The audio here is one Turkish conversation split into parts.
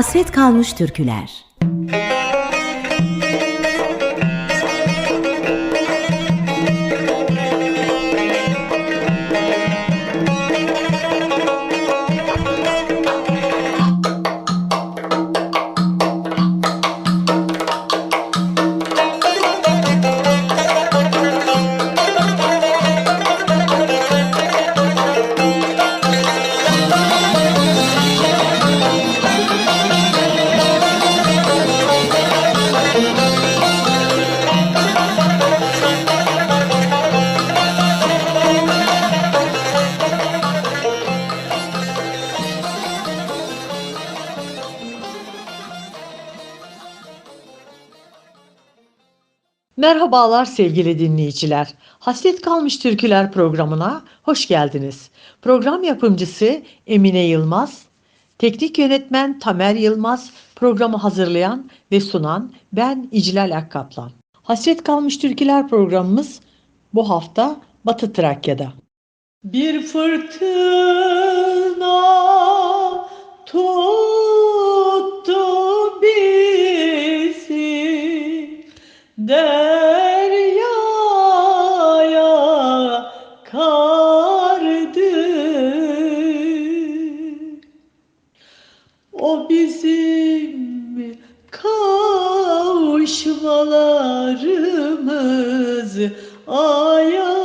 Hasret kalmış türküler. Merhabalar sevgili dinleyiciler. Hasret Kalmış Türküler programına hoş geldiniz. Program yapımcısı Emine Yılmaz, teknik yönetmen Tamer Yılmaz, programı hazırlayan ve sunan ben İclal Akkaplan. Hasret Kalmış Türküler programımız bu hafta Batı Trakya'da. Bir fırtına tuttu bizi deryaya kavuşmalarımız ayarim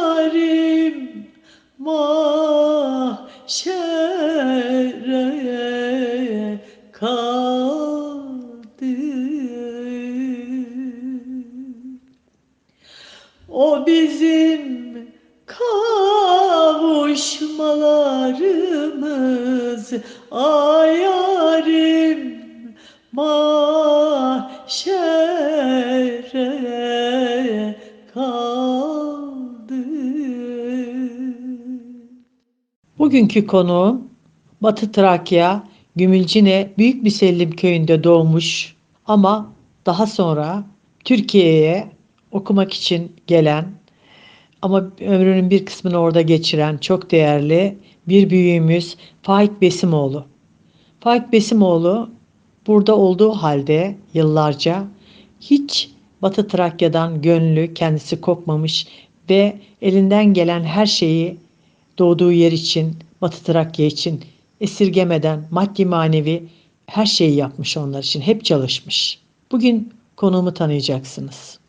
Bugünkü konuğum Batı Trakya, Gümülcine Büyük Müsellim köyünde doğmuş ama daha sonra Türkiye'ye okumak için gelen ama ömrünün bir kısmını orada geçiren çok değerli bir büyüğümüz Faik Besimoğlu. Faik Besimoğlu burada olduğu halde yıllarca hiç Batı Trakya'dan gönlü kendisi kopmamış ve elinden gelen her şeyi doğduğu yer için, Batı Trakya için esirgemeden maddi manevi her şeyi yapmış onlar için. Hep çalışmış. Bugün konuğumu tanıyacaksınız.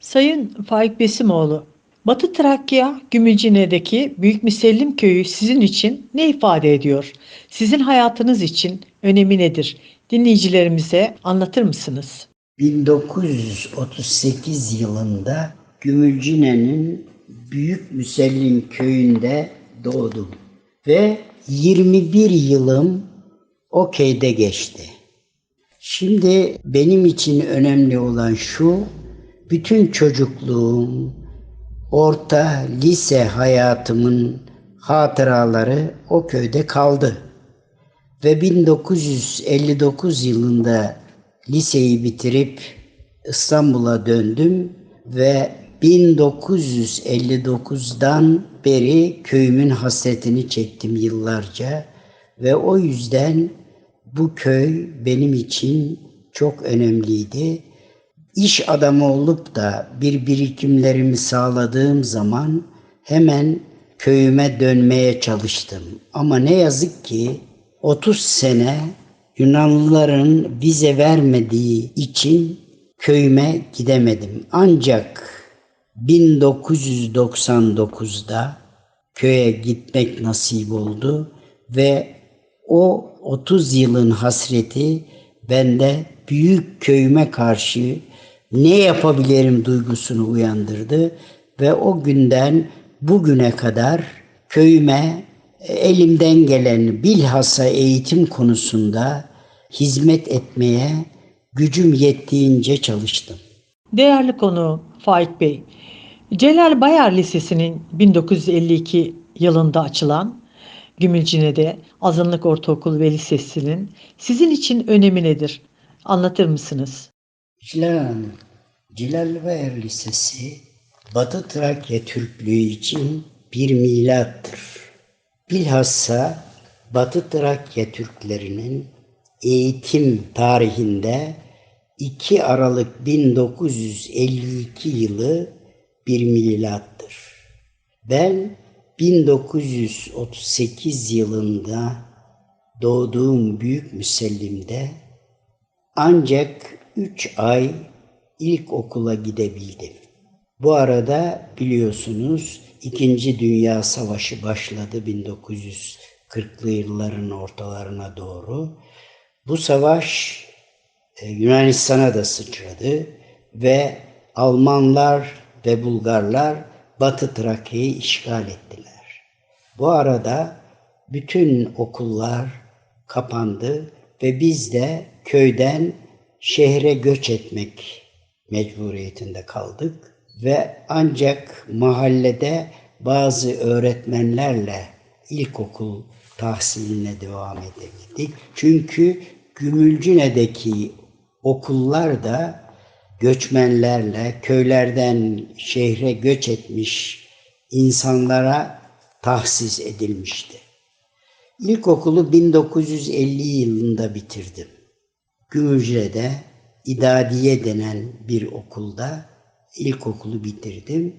Sayın Faik Besimoğlu, Batı Trakya Gümülcine'deki Büyük Müsellim Köyü sizin için ne ifade ediyor? Sizin hayatınız için önemi nedir? Dinleyicilerimize anlatır mısınız? 1938 yılında Gümülcine'nin Büyük Müsellim köyünde doğdum ve 21 yılım o köyde geçti. Şimdi benim için önemli olan şu, bütün çocukluğum, orta, lise hayatımın hatıraları o köyde kaldı. Ve 1959 yılında liseyi bitirip İstanbul'a döndüm ve 1959'dan beri köyümün hasretini çektim yıllarca ve o yüzden bu köy benim için çok önemliydi. İş adamı olup da bir birikimlerimi sağladığım zaman hemen köyüme dönmeye çalıştım. Ama ne yazık ki 30 sene Yunanlıların vize vermediği için köyüme gidemedim. Ancak 1999'da köye gitmek nasip oldu ve o 30 yılın hasreti bende büyük köyüme karşı ne yapabilirim duygusunu uyandırdı ve o günden bugüne kadar köyüme elimden gelen bilhassa eğitim konusunda hizmet etmeye gücüm yettiğince çalıştım. Değerli konu Faik Bey, Celal Bayar Lisesi'nin 1952 yılında açılan Gümülcine'de Azınlık Ortaokul ve Lisesi'nin sizin için önemi nedir? Anlatır mısınız? Cilal Hanım, Cilal Bayar Lisesi Batı Trakya Türklüğü için bir milattır. Bilhassa Batı Trakya Türklerinin eğitim tarihinde 2 Aralık 1952 yılı bir milattır. Ben 1938 yılında doğduğum büyük müsellimde ancak 3 ay ilkokula gidebildim. Bu arada biliyorsunuz İkinci Dünya Savaşı başladı 1940'lı yılların ortalarına doğru. Bu savaş e, Yunanistan'a da sıçradı ve Almanlar ve Bulgarlar Batı Trakya'yı işgal ettiler. Bu arada bütün okullar kapandı ve biz de köyden şehre göç etmek mecburiyetinde kaldık ve ancak mahallede bazı öğretmenlerle ilkokul tahsiline devam edebildik. Çünkü Gümülcine'deki okullar da göçmenlerle köylerden şehre göç etmiş insanlara tahsis edilmişti. İlkokulu 1950 yılında bitirdim. Gümülcine'de İdadiye denen bir okulda ilkokulu bitirdim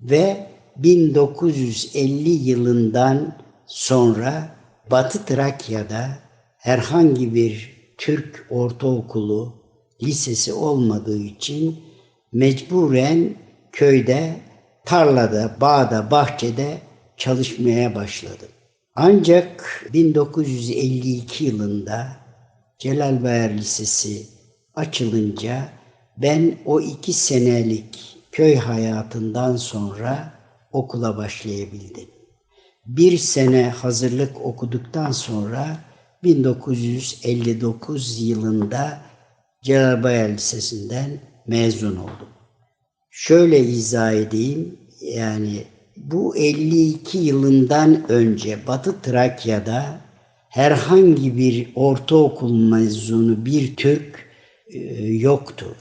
ve 1950 yılından sonra Batı Trakya'da herhangi bir Türk ortaokulu, lisesi olmadığı için mecburen köyde, tarlada, bağda, bahçede çalışmaya başladım. Ancak 1952 yılında Celal Bayar Lisesi açılınca ben o iki senelik köy hayatından sonra okula başlayabildim. Bir sene hazırlık okuduktan sonra 1959 yılında Celal Bayar Lisesi'nden mezun oldum. Şöyle izah edeyim, yani bu 52 yılından önce Batı Trakya'da herhangi bir ortaokul mezunu bir Türk e, yoktu.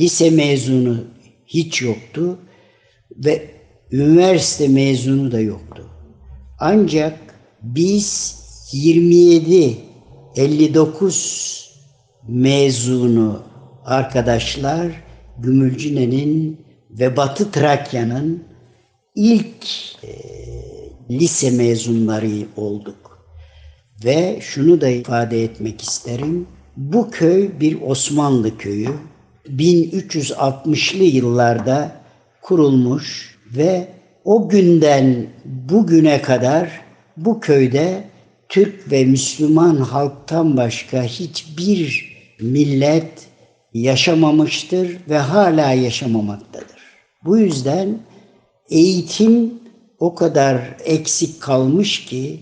Lise mezunu hiç yoktu ve üniversite mezunu da yoktu. Ancak biz 27 59 mezunu arkadaşlar Gümülcine'nin ve Batı Trakya'nın ilk e, lise mezunları olduk. Ve şunu da ifade etmek isterim. Bu köy bir Osmanlı köyü. 1360'lı yıllarda kurulmuş ve o günden bugüne kadar bu köyde Türk ve Müslüman halktan başka hiçbir millet yaşamamıştır ve hala yaşamamaktadır. Bu yüzden eğitim o kadar eksik kalmış ki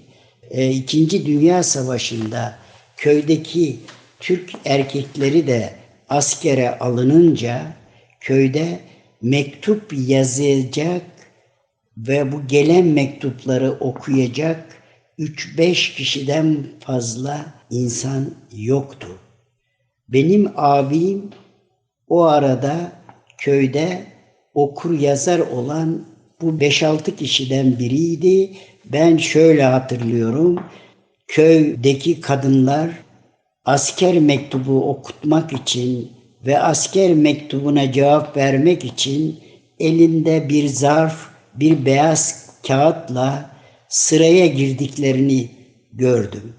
e, İkinci Dünya Savaşı'nda köydeki Türk erkekleri de askere alınınca köyde mektup yazacak ve bu gelen mektupları okuyacak 3-5 kişiden fazla insan yoktu. Benim abim o arada köyde okur yazar olan bu 5-6 kişiden biriydi. Ben şöyle hatırlıyorum. Köydeki kadınlar asker mektubu okutmak için ve asker mektubuna cevap vermek için elinde bir zarf, bir beyaz kağıtla sıraya girdiklerini gördüm.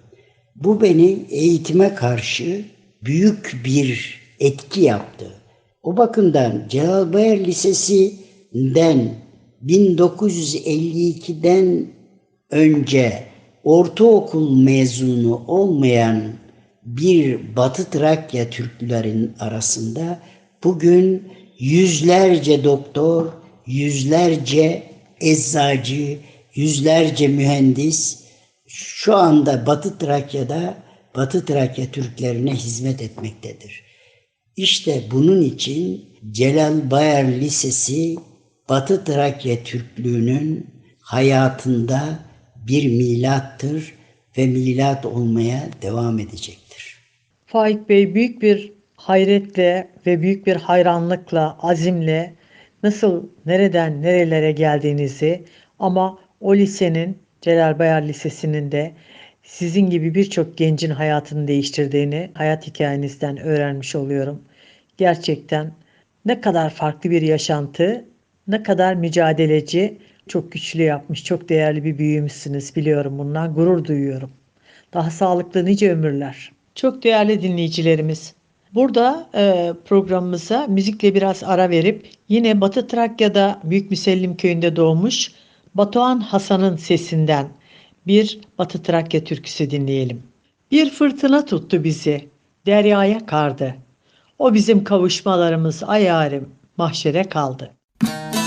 Bu beni eğitime karşı büyük bir etki yaptı. O bakımdan Celal Bayar Lisesi'nden 1952'den önce ortaokul mezunu olmayan bir Batı Trakya Türklerin arasında bugün yüzlerce doktor, yüzlerce eczacı, yüzlerce mühendis şu anda Batı Trakya'da Batı Trakya Türklerine hizmet etmektedir. İşte bunun için Celal Bayar Lisesi Batı Trakya Türklüğünün hayatında bir milattır ve milat olmaya devam edecektir. Faik Bey büyük bir hayretle ve büyük bir hayranlıkla, azimle nasıl, nereden, nerelere geldiğinizi ama o lisenin, Celal Bayar Lisesi'nin de sizin gibi birçok gencin hayatını değiştirdiğini hayat hikayenizden öğrenmiş oluyorum. Gerçekten ne kadar farklı bir yaşantı, ne kadar mücadeleci, çok güçlü yapmış, çok değerli bir büyüğümsünüz biliyorum bundan gurur duyuyorum. Daha sağlıklı nice ömürler. Çok değerli dinleyicilerimiz. Burada e, programımıza müzikle biraz ara verip yine Batı Trakya'da Büyük Müsellim Köyü'nde doğmuş Batuhan Hasan'ın sesinden bir Batı Trakya türküsü dinleyelim. Bir fırtına tuttu bizi, deryaya kardı. O bizim kavuşmalarımız ayarim, mahşere kaldı. Bir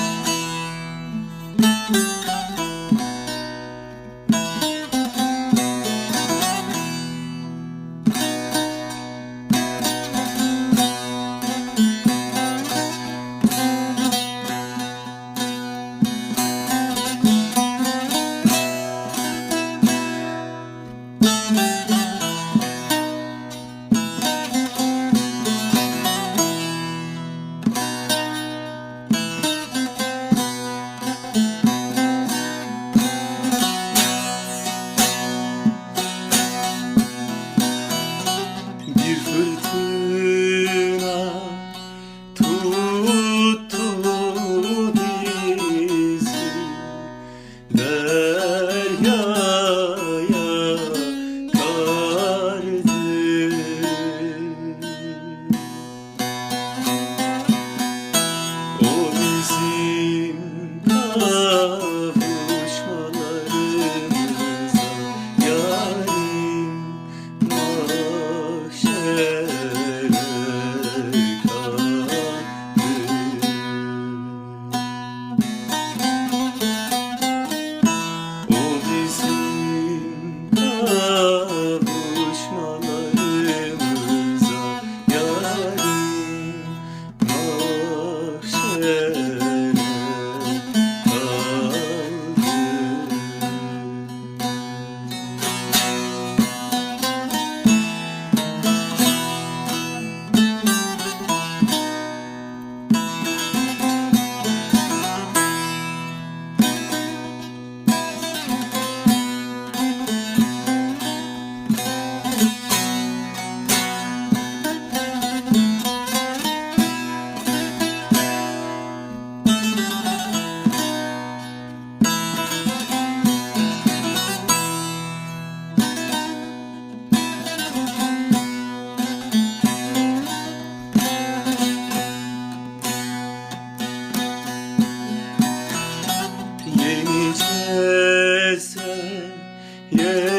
Yeah.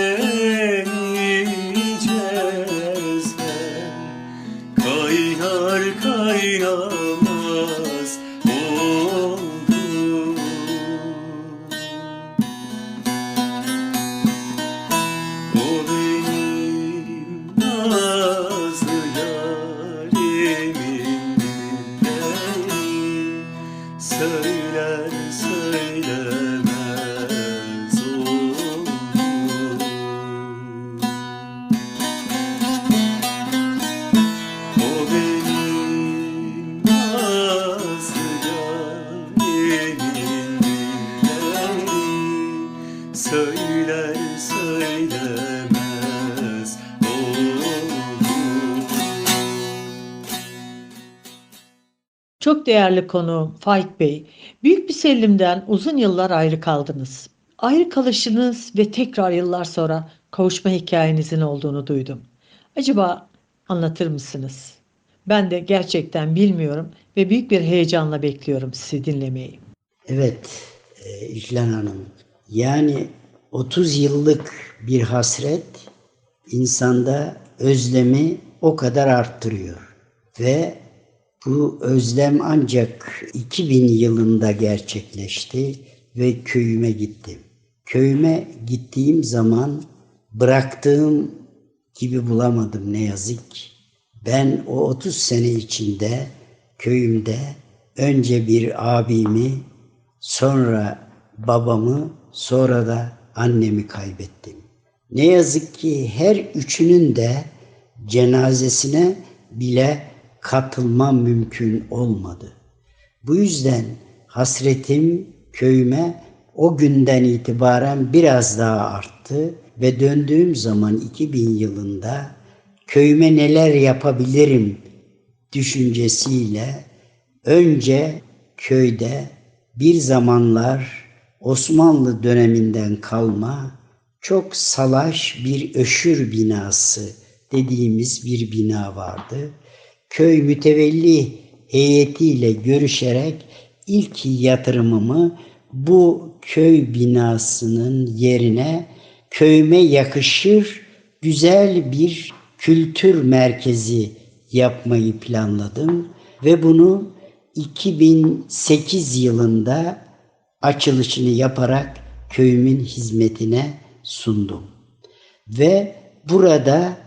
Çok değerli konuğum Faik Bey, Büyük bir Sellim'den uzun yıllar ayrı kaldınız. Ayrı kalışınız ve tekrar yıllar sonra kavuşma hikayenizin olduğunu duydum. Acaba anlatır mısınız? Ben de gerçekten bilmiyorum ve büyük bir heyecanla bekliyorum sizi dinlemeyi. Evet e, İclan Hanım. Yani 30 yıllık bir hasret insanda özlemi o kadar arttırıyor. Ve bu özlem ancak 2000 yılında gerçekleşti ve köyüme gittim. Köyüme gittiğim zaman bıraktığım gibi bulamadım ne yazık. Ben o 30 sene içinde köyümde önce bir abimi, sonra babamı, sonra da annemi kaybettim. Ne yazık ki her üçünün de cenazesine bile katılmam mümkün olmadı. Bu yüzden hasretim köyüme o günden itibaren biraz daha arttı ve döndüğüm zaman 2000 yılında köyüme neler yapabilirim düşüncesiyle önce köyde bir zamanlar Osmanlı döneminden kalma çok salaş bir öşür binası dediğimiz bir bina vardı. Köy mütevelli heyetiyle görüşerek ilk yatırımımı bu köy binasının yerine köyüme yakışır güzel bir kültür merkezi yapmayı planladım ve bunu 2008 yılında açılışını yaparak köyümün hizmetine sundum. Ve burada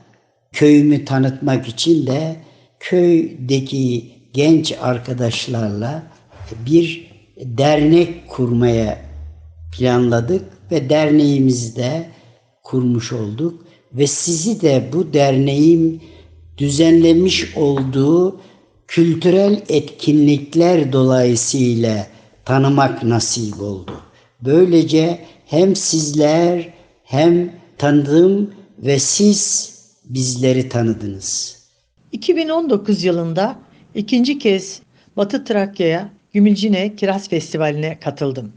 köyümü tanıtmak için de köydeki genç arkadaşlarla bir dernek kurmaya planladık ve derneğimizi de kurmuş olduk ve sizi de bu derneğin düzenlemiş olduğu kültürel etkinlikler dolayısıyla tanımak nasip oldu. Böylece hem sizler hem tanıdım ve siz bizleri tanıdınız. 2019 yılında ikinci kez Batı Trakya'ya Gümülcine Kiraz Festivali'ne katıldım.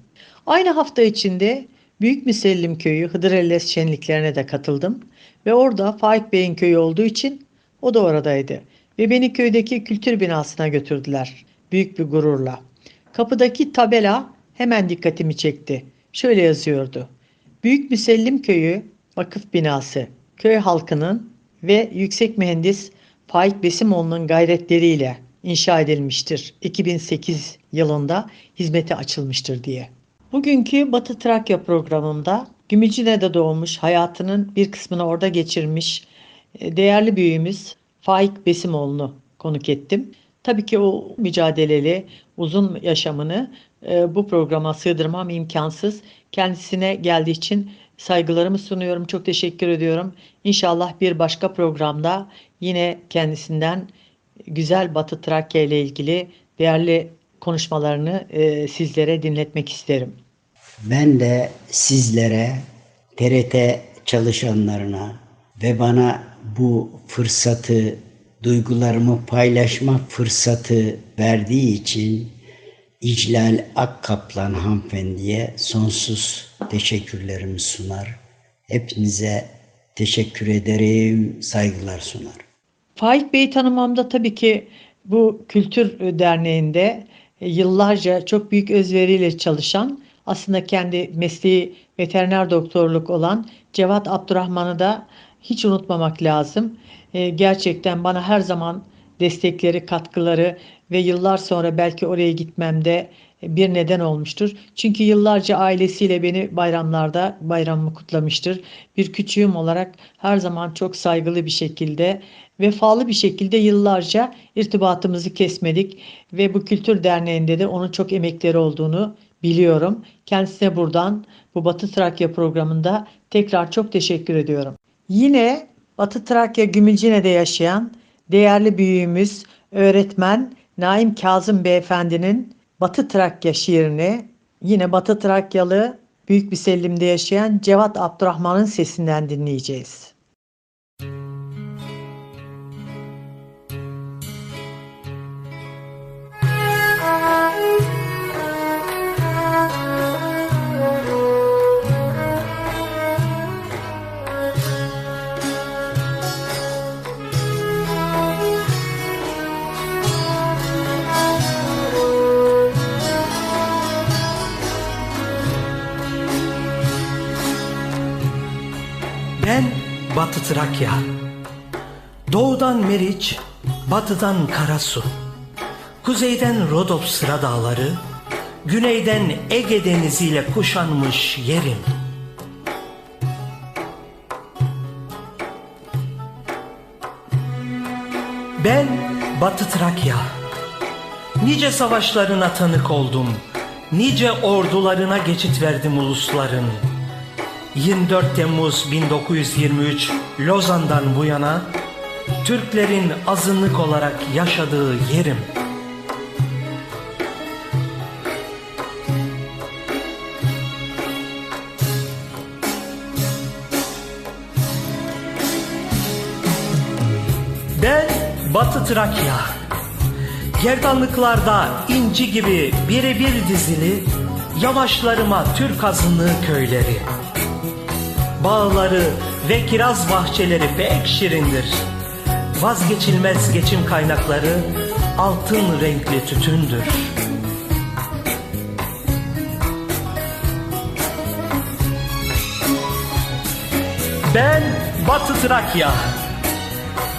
Aynı hafta içinde Büyük Müsellim Köyü Hıdrellez şenliklerine de katıldım ve orada Faik Bey'in köyü olduğu için o da oradaydı ve beni köydeki kültür binasına götürdüler büyük bir gururla. Kapıdaki tabela hemen dikkatimi çekti. Şöyle yazıyordu. Büyük Müsellim Köyü vakıf binası köy halkının ve yüksek mühendis Faik Besimoğlu'nun gayretleriyle inşa edilmiştir. 2008 yılında hizmete açılmıştır diye. Bugünkü Batı Trakya programımda Gümülcine'de doğmuş, hayatının bir kısmını orada geçirmiş e, değerli büyüğümüz Faik Besimoğlu'nu konuk ettim. Tabii ki o mücadeleli uzun yaşamını e, bu programa sığdırmam imkansız. Kendisine geldiği için saygılarımı sunuyorum. Çok teşekkür ediyorum. İnşallah bir başka programda yine kendisinden güzel Batı Trakya ile ilgili değerli konuşmalarını e, sizlere dinletmek isterim. Ben de sizlere, TRT çalışanlarına ve bana bu fırsatı, duygularımı paylaşma fırsatı verdiği için İclal Akkaplan hanımefendiye sonsuz teşekkürlerimi sunar. Hepinize teşekkür ederim, saygılar sunar. Faik Bey'i tanımamda tabii ki bu Kültür Derneği'nde e, yıllarca çok büyük özveriyle çalışan aslında kendi mesleği veteriner doktorluk olan Cevat Abdurrahman'ı da hiç unutmamak lazım. E, gerçekten bana her zaman destekleri, katkıları ve yıllar sonra belki oraya gitmemde bir neden olmuştur. Çünkü yıllarca ailesiyle beni bayramlarda bayramımı kutlamıştır. Bir küçüğüm olarak her zaman çok saygılı bir şekilde, vefalı bir şekilde yıllarca irtibatımızı kesmedik ve bu kültür derneğinde de onun çok emekleri olduğunu biliyorum. Kendisine buradan bu Batı Trakya programında tekrar çok teşekkür ediyorum. Yine Batı Trakya Gümülcine'de yaşayan değerli büyüğümüz öğretmen Naim Kazım Beyefendi'nin Batı Trakya şiirini yine Batı Trakyalı Büyük bir Sellim'de yaşayan Cevat Abdurrahman'ın sesinden dinleyeceğiz. Batı Trakya. Doğudan Meriç, batıdan Karasu. Kuzeyden Rodops sıra dağları, güneyden Ege deniziyle kuşanmış yerim. Ben Batı Trakya. Nice savaşlarına tanık oldum. Nice ordularına geçit verdim ulusların. 24 Temmuz 1923 Lozan'dan bu yana Türklerin azınlık olarak yaşadığı yerim. Ben Batı Trakya. Gerdanlıklarda inci gibi birebir dizili yavaşlarıma Türk azınlığı köyleri. Bağları ve kiraz bahçeleri pek şirindir. Vazgeçilmez geçim kaynakları altın renkli tütündür. Ben Batı Trakya.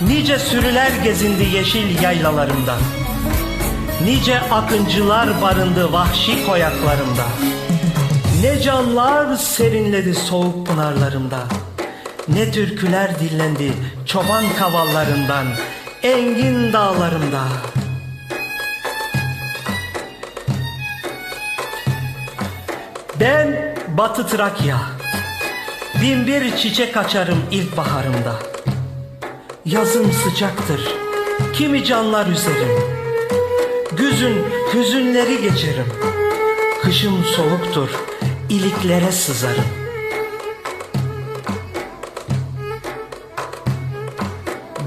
Nice sürüler gezindi yeşil yaylalarımda. Nice akıncılar barındı vahşi koyaklarımda. Ne canlar serinledi soğuk pınarlarımda. Ne türküler dillendi çoban kavallarından, engin dağlarımda. Ben Batı Trakya. Bin bir çiçek açarım ilkbaharımda. Yazım sıcaktır, kimi canlar üzerim. Güzün hüzünleri geçerim. Kışım soğuktur, iliklere sızarım.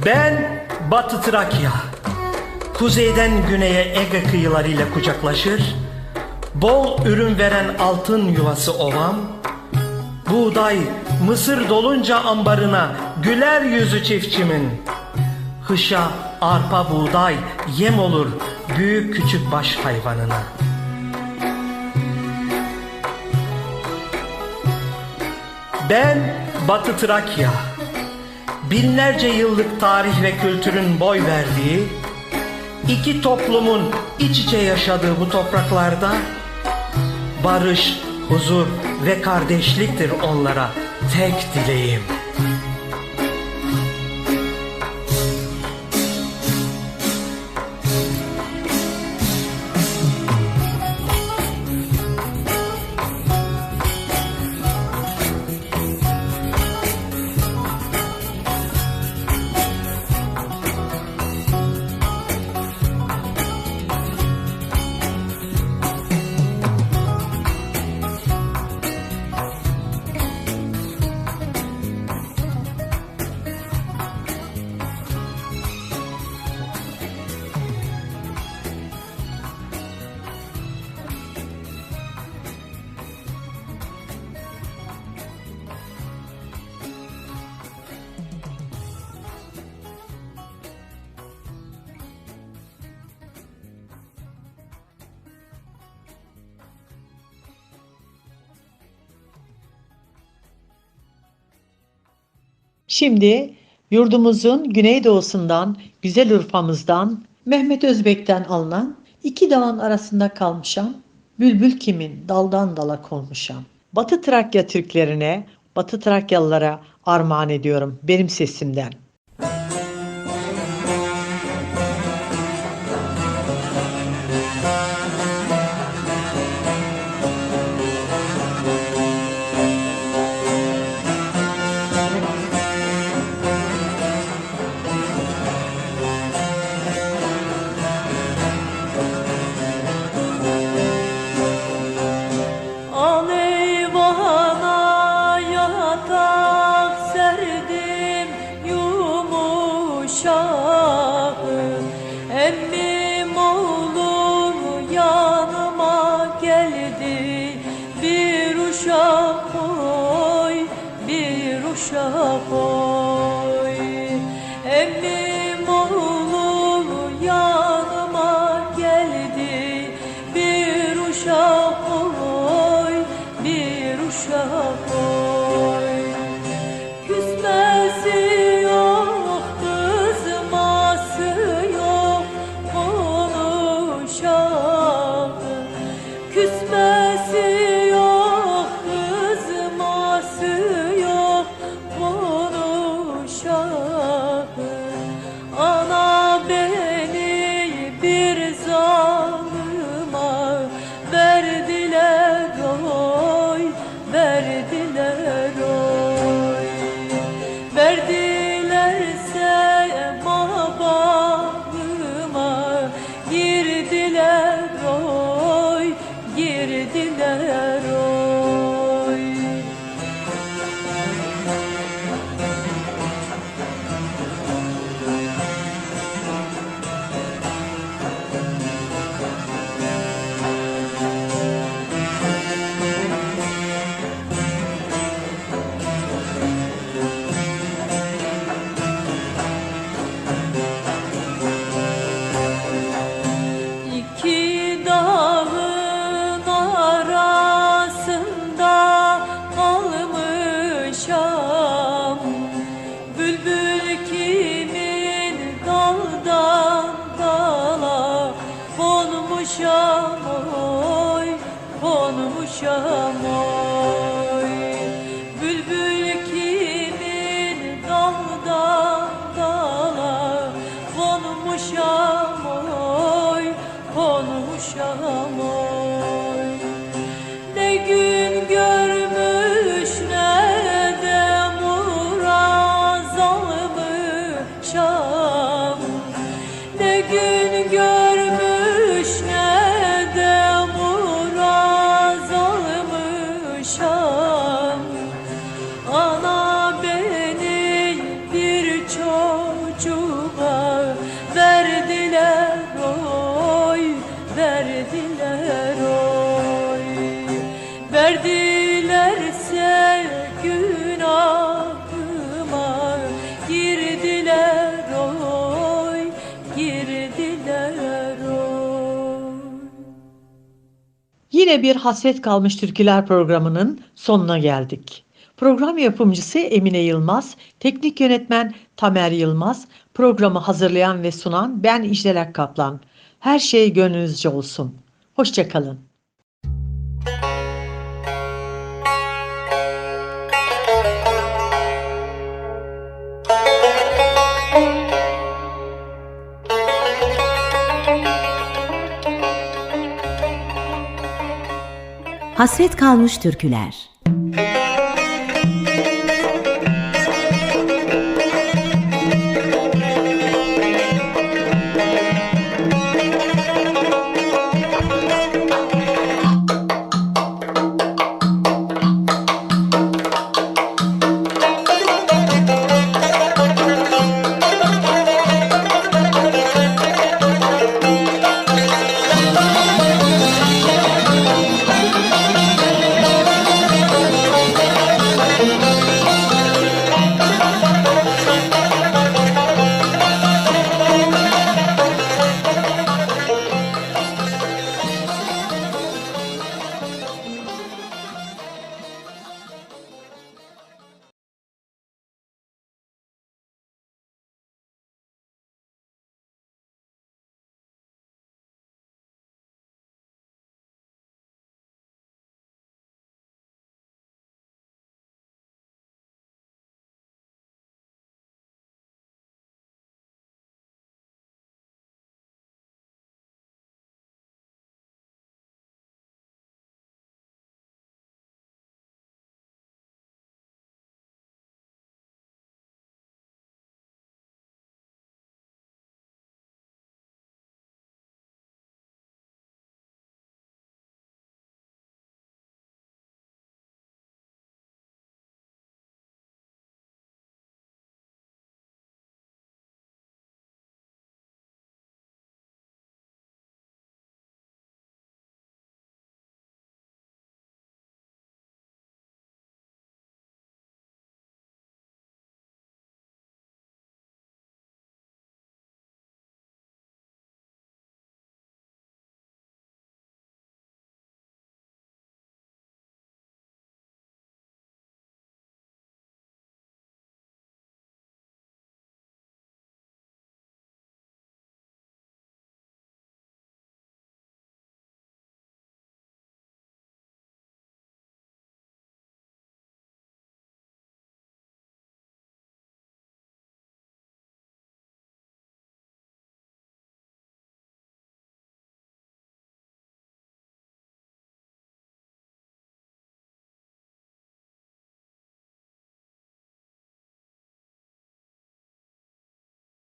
Ben Batı Trakya. Kuzeyden güneye Ege kıyılarıyla kucaklaşır. Bol ürün veren altın yuvası ovam. Buğday, mısır dolunca ambarına güler yüzü çiftçimin. Hışa, arpa, buğday yem olur büyük küçük baş hayvanına. Ben Batı Trakya. Binlerce yıllık tarih ve kültürün boy verdiği, iki toplumun iç içe yaşadığı bu topraklarda barış, huzur ve kardeşliktir onlara tek dileğim. Şimdi yurdumuzun güneydoğusundan, güzel Urfa'mızdan, Mehmet Özbek'ten alınan iki dağın arasında kalmışam, bülbül kimin daldan dala konmuşam. Batı Trakya Türklerine, Batı Trakyalılara armağan ediyorum benim sesimden. Oh. Bir Hasret Kalmış Türküler programının sonuna geldik. Program yapımcısı Emine Yılmaz, teknik yönetmen Tamer Yılmaz, programı hazırlayan ve sunan ben İcdelak Kaplan. Her şey gönlünüzce olsun. Hoşçakalın. Hasret kalmış türküler.